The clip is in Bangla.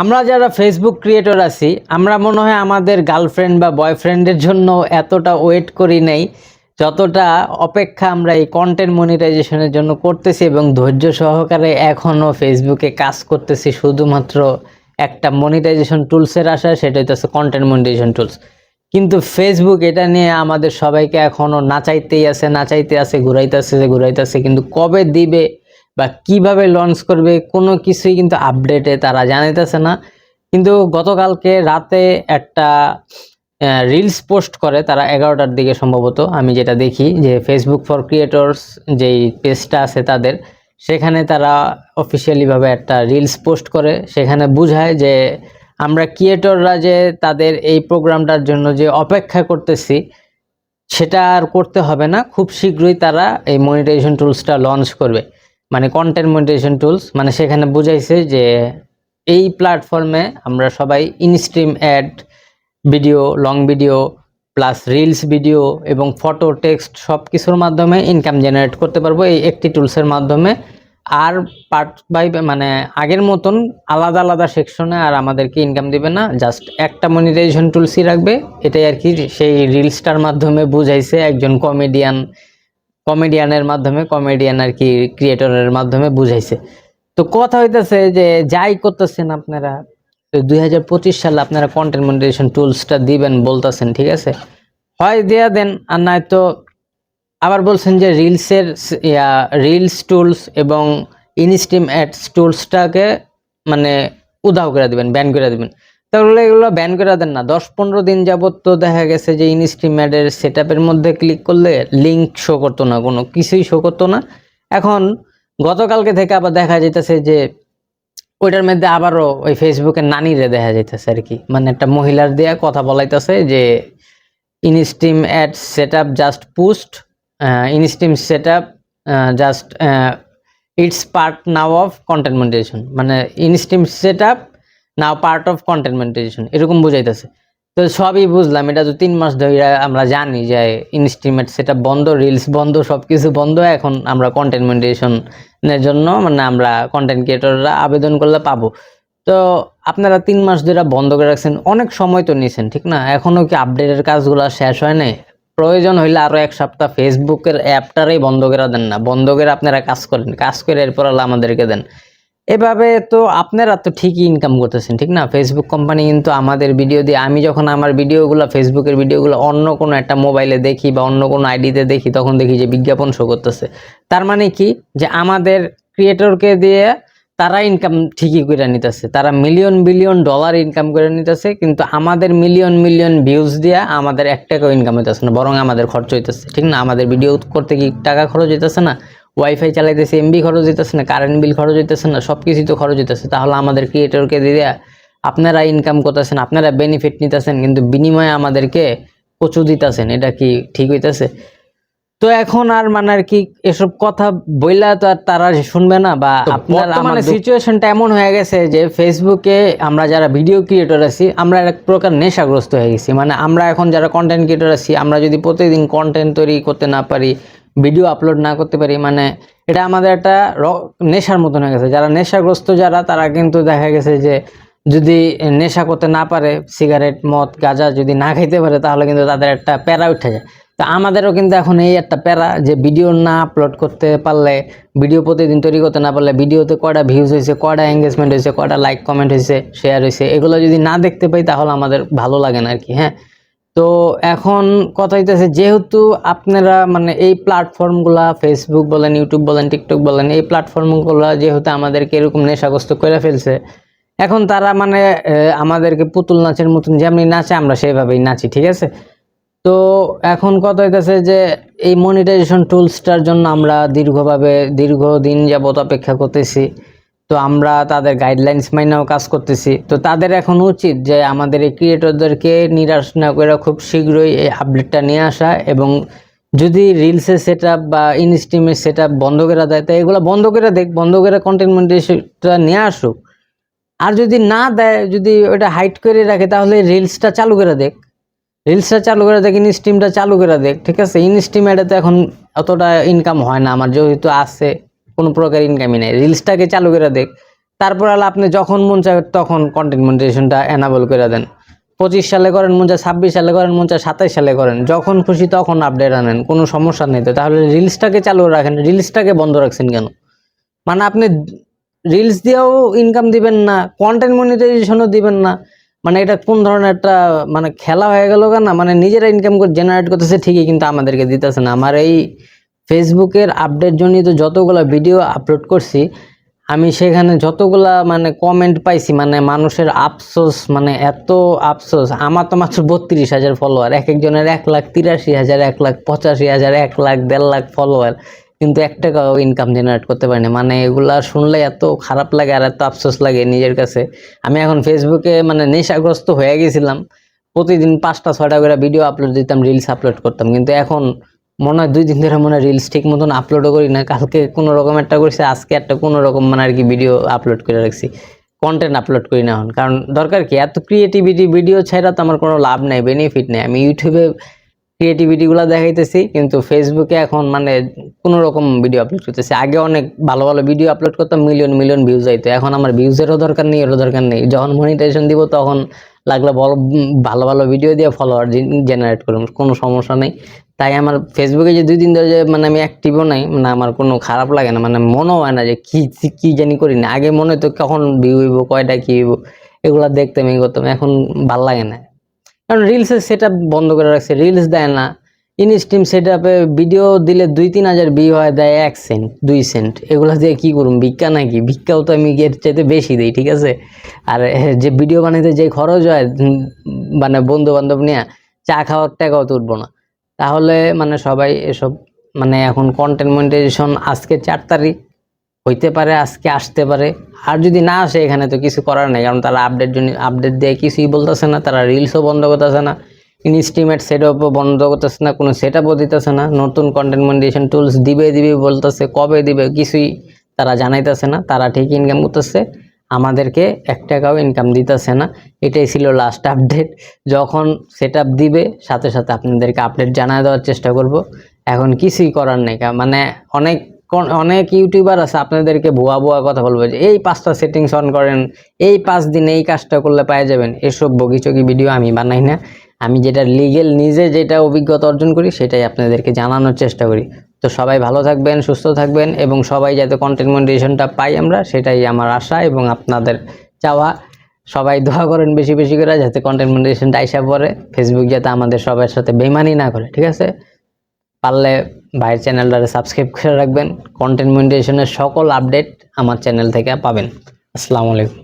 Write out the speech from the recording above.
আমরা যারা ফেসবুক ক্রিয়েটর আছি, আমরা মনে হয় আমাদের গার্লফ্রেন্ড বা বয়ফ্রেন্ডের জন্য এতটা ওয়েট করি নেই, যতটা অপেক্ষা আমরা এই কন্টেন্ট মনিটাইজেশনের জন্য করতেছি এবং ধৈর্য সহকারে এখনও ফেসবুকে কাজ করতেছি, শুধুমাত্র একটা মনিটাইজেশন টুলসের আশা সেটা হচ্ছে কন্টেন্ট মনিটাইজেশন টুলস কিন্তু ফেসবুক এটা নিয়ে আমাদের সবাইকে এখনও নাচাইতেই আছে, নাচাইতে আছে ঘুরাইতেছে ঘুরাইতেছে কিন্তু কবে দিবে বা কীভাবে লঞ্চ করবে, কোনো কিছুই কিন্তু আপডেটে তারা জানাইতেছে না। কিন্তু গতকালকে রাতে একটা রিলস পোস্ট করে তারা এগারোটার দিকে সম্ভবত, আমি যেটা দেখি যে ফেসবুক ফর ক্রিয়েটরস যেই পেজটা আছে তাদের, সেখানে তারা অফিসিয়ালিভাবে একটা রিলস পোস্ট করে। সেখানে বুঝায় যে আমরা ক্রিয়েটররা যে তাদের এই প্রোগ্রামটার জন্য যে অপেক্ষা করতেছি, সেটা আর করতে হবে না। খুব শীঘ্রই তারা এই মনিটাইজেশন টুলসটা লঞ্চ করবে। মানে কন্টেন্ট মনিটাইজেশন টুলস মানে সেখানে বুঝাইছে যে এই প্ল্যাটফর্মে আমরা সবাই instream ad video long video plus reels video এবং ফটো টেক্সট সব কিছুর মাধ্যমে ইনকাম জেনারেট করতে পারব এই একটি টুলসের মাধ্যমে। আর পার্ট বাই মানে আগের মতন আলাদা আলাদা সেকশনে আর আমাদেরকে ইনকাম দিবে না জাস্ট একটা মনিটাইজেশন টুলসই রাখবে। এটাই আর কি, সেই রিলসটার মাধ্যমে বুঝাইছে একজন কমেডিয়ান কমেডিয়ানের মাধ্যমে কমেডিয়ান আর কি ক্রিয়েটরের মাধ্যমে বুঝাইছে। তো কথা হইতেছে যে যাই করতেছেন আপনারা দুই হাজার পঁচিশ সালে আপনারা কন্টেন্ট মনিটাইজেশন টুলসটা দিবেন বলতেছেন, ঠিক আছে? হয় দেয়া দেন, আর নয়তো আবার বলছেন যে রিলসের ইয়া রিলস টুলস এবং ইনস্ট্রিম অ্যাডস টুলসটাকে মানে উধাও করে দিবেন ব্যান করে দিবেন। তাহলে এগুলো ব্যান করে দেন না। দশ পনেরো দিন যাবত তো দেখা গেছে যে ইনস্ট্রিম অ্যাডের সেট মধ্যে ক্লিক করলে লিঙ্ক শো করতো না, কোনো কিছুই শো করতো না। এখন গতকালকে থেকে আবার দেখা যাইতেছে যে ওইটার মধ্যে আবারও ওই ফেসবুকের নানিরে দেখা যাইতেছে আর কি। মানে একটা মহিলার দেয়া কথা বলাইতেছে যে instream ad set up just post instream set up just it's part now of content monetisation মানে instream set up now part of content monetisation এরকম বুঝাইতেছে। তো সবই বুঝলাম, এটা তো তিন মাস ধরে আমরা জানি যে ইনস্ট্রিমেট সেটা বন্ধ রিলস বন্ধ সব কিছু বন্ধ। এখন আমরা কন্টেন্ট মনিটাইজেশনের জন্য মানে আমরা কন্টেন্ট ক্রিয়েটররা আবেদন করলে পাবো। তো আপনারা তিন মাস ধরে বন্ধ করে রাখছেন, অনেক সময় তো নিয়েছেন ঠিক না? এখনও কি আপডেটের কাজগুলো শেষ হয় নাই? প্রয়োজন হইলে আরও এক সপ্তাহ ফেসবুকের অ্যাপটারই বন্ধ করে দেন না। বন্ধ করে আপনারা কাজ করেন, কাজ করে এরপর আমাদেরকে দেন। এভাবে তো আপনারা তো ঠিকই ইনকাম করতেছেন, ঠিক না? ফেসবুক কোম্পানি কিন্তু আমাদের ভিডিও দিয়ে, আমি যখন আমার ভিডিওগুলো ফেসবুকের ভিডিওগুলো অন্য কোনো একটা মোবাইলে দেখি বা অন্য কোনো আইডিতে দেখি, তখন দেখি যে বিজ্ঞাপন শো করতেছে। তার মানে কি? যে আমাদের ক্রিয়েটরকে দিয়ে তারা ইনকাম ঠিকই করে নিতেছে। তারা মিলিয়ন বিলিয়ন ডলার ইনকাম করে নিতেছে, কিন্তু আমাদের মিলিয়ন মিলিয়ন ভিউজ দিয়া আমাদের এক টাকাও ইনকাম হইতেছে না, বরং আমাদের খরচ হইতেছে, ঠিক না? আমাদের ভিডিও করতে কি টাকা খরচ হইতেছে না? ওয়াইফাই চালাইতেছে এমবি খরচ হইতেছে না কারেন্ট বিল খরচ হইতেছে না সব কিছুই তো খরচ হইতেছে। তাহলে আমাদের ক্রিয়েটরকে দিয়ে আপনারা ইনকাম করতেছেন আপনারা বেনিফিট নিতেছেন কিন্তু বিনিময়ে আমাদেরকে কচু দিতেছেন এটা কি ঠিক হইতেছে? তো এখন আর মানে আর কি এসব কথা বইলা তো আর তারা শুনবে না বা আপনার মানে সিচুয়েশনটা এমন হয়ে গেছে যে ফেসবুকে আমরা যারা ভিডিও ক্রিয়েটর আছি আমরা এক প্রকার নেশাগ্রস্ত হয়ে গেছি। মানে আমরা এখন যারা কন্টেন্ট ক্রিয়েটর আছি আমরা যদি প্রতিদিন কন্টেন্ট তৈরি করতে না পারি ভিডিও আপলোড না করতে পারি মানে এটা আমাদের একটা নেশার মতন হয়ে গেছে। যারা নেশাগ্রস্ত যারা, তারা কিন্তু দেখা গেছে যে যদি নেশা করতে না পারে সিগারেট মদ, গাঁজা যদি না খাইতে পারে, তাহলে কিন্তু তাদের একটা প্যারা উঠে যায়। তো আমাদেরও কিন্তু এখন এই একটা প্যারা যে ভিডিও না আপলোড করতে পারলে ভিডিও প্রতিদিন তৈরি করতে না পারলে ভিডিওতে কয়টা ভিউজ হয়েছে, কয়টা এঙ্গেজমেন্ট হয়েছে, কয়টা লাইক কমেন্ট হয়েছে শেয়ার হয়েছে, এগুলো যদি না দেখতে পাই, তাহলে আমাদের ভালো লাগে না আর কি হ্যাঁ? তো এখন কথা হইতেছে, যেহেতু আপনারা মানে এই প্ল্যাটফর্মগুলা ফেসবুক বলেন ইউটিউব বলেন টিকটক বলেন, এই প্ল্যাটফর্মগুলো যেহেতু আমাদেরকে এরকম নেশাগ্রস্ত করে ফেলছে, এখন তারা মানে আমাদেরকে পুতুল নাচের মতন যেমনি নাচে, আমরা সেভাবেই নাচি, ঠিক আছে? তো এখন কথা হইতেছে যে, এই মনিটাইজেশন টুলসটার জন্য আমরা দীর্ঘভাবে, দীর্ঘদিন যাবত অপেক্ষা করতেছি। তো আমরা তাদের গাইডলাইন্স মাইনেও কাজ করতেছি। তো তাদের এখন উচিত যে আমাদের এই ক্রিয়েটরদেরকে নিরাশ না করে খুব শীঘ্রই এই আপডেটটা নিয়ে আসা এবং যদি রিলসের সেট আপ বা ইনস্ট্রিমের সেট আপ বন্ধ করে দেয়, তো এগুলো বন্ধ করে দেখ, বন্ধ করে কন্টেন্ট নিয়ে আসুক। আর যদি না দেয়, যদি ওটা হাইট করে রাখে, তাহলে রিলসটা চালু করে দেখ। রিলসটা চালু করে দেখ ইনস্ট্রিমটা চালু করে দেখ, ঠিক আছে? ইনস্ট্রিম তো এখন অতটা ইনকাম হয় না, আমার যেহেতু আছে। কোনো প্রকার ইনকামই নেই। রিলসটাকে চালু করে দেখ। তারপর হলো আপনি যখন মন চায় তখন কন্টেন্ট মনিটাইজেশনটা এনাবল করে দেন। পঁচিশ সালে করেন, মন চায় ছাব্বিশ সালে করেন, মন চায় সাতাইশ সালে করেন। যখন খুশি তখন আপডেট আনেন, কোনো সমস্যা নেই তো। তাহলে রিলসটাকে চালু রাখেন রিলসটাকে বন্ধ রাখছেন কেন? মানে আপনি রিলস দিয়েও ইনকাম দিবেন না কন্টেন্ট মনিটাইজেশনও দিবেন না। মানে এটা কোন ধরনের একটা মানে খেলা হয়ে গেল না মানে নিজেরা ইনকাম করে জেনারেট করতেছে ঠিকই, কিন্তু আমাদেরকে দিতেছে না। আমার এই ফেসবুকের আপডেট জনিত যতগুলো ভিডিও আপলোড করছি, আমি সেখানে যতগুলা মানে কমেন্ট পাইছি মানে মানুষের আফসোস মানে এত আফসোস, আমার তো মাত্র বত্রিশ হাজার ফলোয়ার এক একজনের এক লাখ তিরাশি হাজার, এক লাখ পঁচাশি হাজার, এক লাখ, দেড় লাখ ফলোয়ার কিন্তু এক টাকাও ইনকাম জেনারেট করতে পারিনি। মানে এগুলা শুনলে এত খারাপ লাগে আর এত আফসোস লাগে নিজের কাছে। আমি এখন ফেসবুকে মানে নেশাগ্রস্ত হয়ে গেছিলাম, প্রতিদিন পাঁচটা, ছয়টা করে ভিডিও আপলোড দিতাম রিলস আপলোড করতাম, কিন্তু এখন মনে হয় দুই দিন ধরে মনে হয় রিলস ঠিক মতন আপলোডও করি না কালকে কোনো রকম একটা করছি, আজকে একটা কোনো রকম মানে আর কি ভিডিও আপলোড করে রাখছি। কন্টেন্ট আপলোড করি না এখন। কারণ দরকার কি, এত ক্রিয়েটিভিটি ভিডিও ছাড়া তো আমার কোনো লাভ নেই বেনিফিট নেই। আমি ইউটিউবে ক্রিয়েটিভিটিগুলো দেখাইতেছি, কিন্তু ফেসবুকে এখন মানে কোনো রকম ভিডিও আপলোড করতেছি। আগে অনেক ভালো ভালো ভিডিও আপলোড করতাম মিলিয়ন মিলিয়ন ভিউজ আইতো এখন আমার ভিউজেরও দরকার নেই এরও দরকার নেই। যখন মনিটাইজেশন দিব তখন লাগলে ভালো ভালো ভিডিও দিয়ে ফলোয়ার জেনারেট করুন, কোনো সমস্যা নেই। তাই আমার ফেসবুকে যে দুই দিন ধরে যে মানে আমি অ্যাক্টিভও নাই মানে আমার কোনো খারাপ লাগে না মানে মনেও হয় না যে কী কী জানি করি না। আগে মনে হতো কখন ভিউ হইব, কয়টা কী হইব, এগুলো দেখতাম, এই করতাম, এখন ভালো লাগে না। কারণ রিলসের সেটা বন্ধ করে রাখছে রিলস দেয় না। ইনস্টিম সেট আপে ভিডিও দিলে দুই তিন হাজার ভিউ হয়, দেয় এক সেন্ট দুই সেন্ট এগুলো দিয়ে কী করুন ভিক্ষা নাকি? ভিক্ষাও তো আমি এর চাইতে বেশি দিই, ঠিক আছে? আর যে ভিডিও বানাইতে যে খরচ হয় মানে বন্ধু বান্ধব নিয়ে, চা খাওয়ার টাকাও তুলবো না। তাহলে মানে সবাই এসব মানে এখন কন্টেন্ট মনিটাইজেশন আজকে চার তারিখ, হইতে পারে আজকে আসতে পারে। আর যদি না আসে, এখানে তো কিছু করার নেই, কারণ তারা আপডেট জন্য আপডেট দিয়ে, কিছুই বলতেছে না, তারা রিলসও বন্ধ করতেছে না। ইনস্টিমেট সেট আপও বন্ধ করতেছে না, কোনো সেট আপও দিতেছে না, নতুন কন্টেন্ট মনিটাইজেশন টুলস দিবে দিবে বলতেছে, কবে দিবে কিছুই তারা জানাইতেছে না, তারা ঠিক ইনকাম করতেছে, আমাদেরকে এক টাকাও ইনকাম দিতেছে না, এটাই ছিল লাস্ট আপডেট যখন সেট দিবে, সাথে সাথে আপনাদেরকে আপডেট জানায় দেওয়ার চেষ্টা করব, এখন কিছুই করার নেই মানে অনেক অনেক ইউটিউবার আছে, আপনাদেরকে ভুয়া ভুয়া কথা বলবে যে, এই পাঁচটা সেটিংস অন করেন, এই পাঁচ দিন এই কাজটা করলে পাওয়া যাবেন, এসব বগিচগি ভিডিও আমি বানাই না আমি যেটা লিগেল নিজে যেটা অভিজ্ঞতা অর্জন করি, সেটাই আপনাদেরকে জানানোর চেষ্টা করি। তো সবাই ভালো থাকবেন, সুস্থ থাকবেন এবং সবাই যাতে কন্টেন্ট পাই আমরা, সেটাই আমার আশা এবং আপনাদের চাওয়া। সবাই দোয়া করেন বেশি বেশি করে যাতে কন্টেন্ট মনিটাইজেশনটা আইসা পড়ে। ফেসবুক যাতে আমাদের সবার সাথে বেমানি না করে, ঠিক আছে? পারলে ভাইয়ের চ্যানেলটারে সাবস্ক্রাইব করে রাখবেন। কন্টেন্ট সকল আপডেট আমার চ্যানেল থেকে পাবেন। আসসালামু আলাইকুম।